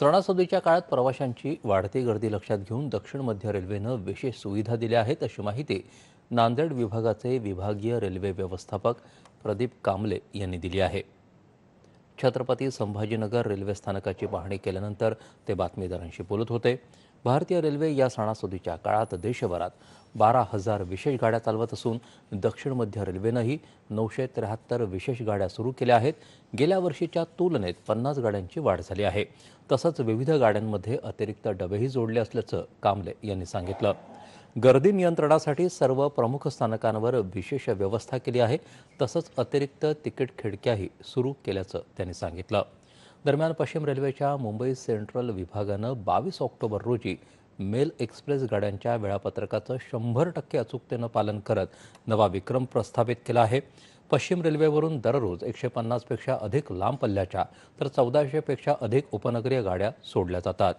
सणासुदीच्या काळात प्रवाशांची वाढती गर्दी लक्षात घेऊन दक्षिण मध्य रेल्वेनं विशेष सुविधा दिल्या आहेत अशी माहिती नांदेड विभागाचे विभागीय रेल्वे व्यवस्थापक प्रदीप कांबले यांनी दिली आहे. छत्रपती संभाजीनगर रेल्वे स्थानकाची पाहणी केल्यानंतर ते बातमीदारांशी बोलत होते. भारतीय रेल्वे या सणासुदीच्या काळात देशभरात बारा हजार विशेष गाड्या चालवत असून दक्षिण मध्य रेल्वेनंही नऊशे त्र्याहत्तर विशेष गाड्या सुरू केल्या आहेत. गेल्या वर्षीच्या तुलनेत पन्नास गाड्यांची वाढ झाली आहे. तसंच विविध गाड्यांमध्ये अतिरिक्त डबेही जोडले असल्याचं कांबले यांनी सांगितलं. गर्दी नियंत्रणासाठी सर्व प्रमुख स्थानकांवर विशेष व्यवस्था केली आहे. तसंच अतिरिक्त तिकीट खिडक्याही सुरू केल्याचं त्यांनी सांगितलं. दरम्यान पश्चिम रेल्वेच्या मुंबई सेंट्रल विभागानं बावीस ऑक्टोबर रोजी मेल एक्सप्रेस गाड्यांच्या वेळापत्रकाचं शंभर टक्के अचूकतेनं पालन करत नवा विक्रम प्रस्थापित केला आहे. पश्चिम रेल्वेवरून दररोज एकशे पन्नासपेक्षा अधिक लांब पल्ल्याच्या तर चौदाशेपेक्षा अधिक उपनगरीय गाड्या सोडल्या जातात.